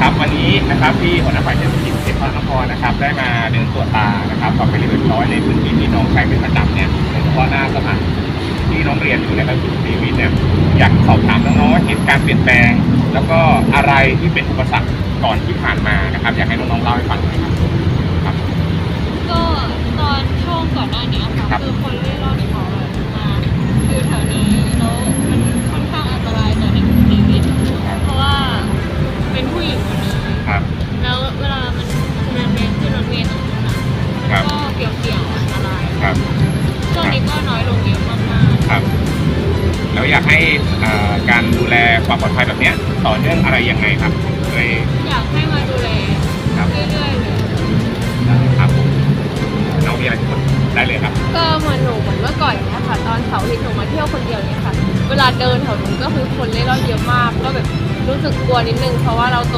ครับวันนี้นะครับที่หัวหน้าฝ่ายเศรษฐกิจเขตพระนครนะครับ ได้มาเดินตรวจตานะครับความเป็นเรียบร้อยในพื้นที่ที่น้องใช้เป็นประจำเนี่ยโดยเฉพาะหน้าสถานที่น้องเรียนอยู่ในหลักสูตรชีวิตเนี่ยอยากสอบถามน้องๆว่าเห็นการเปลี่ยนแปลง แล้วก็อะไรที่เป็นอุปสรรคก่อนที่ผ่านมานะครับ อยากให้น้องๆเล่าให้ฟังหน่อยครับครับก็ตอนช่วงก่อนหน้านี้ค่ะครับคือคนเล่ร่อน คนหนึงครับ แล้วเวลามันเดินเมล์ขึ้นรถเมล์ตรงนั้นอะครัมันบก็เปี่ยวๆอันตรายครับ ช่วงนี้ก็น้อยลงเยอะมากครับ แล้วอยากให้เอ่อการดูแลความปลอดภัยแบบเนี้ยต่อเนื่องอะไรยังไงครับเลยๆอยากให้มาดูแลครับเรื่อยๆเลยครับผมน้องมีอะไรพูดได้เลยครับ ก็เหมือนหนูเหมือนเมื่อก่อนเนี่ยค่ะ ตอนเสาร์อาทิตย์หนูมาเที่ยวคนเดียวเนี่ยค่ะ เวลาเดินแถวนู้นก็คือคนเล่ร่อนเยอะมาก ก็แบบรู้สึกกลัวนิดนึงเพราะว่าเราโต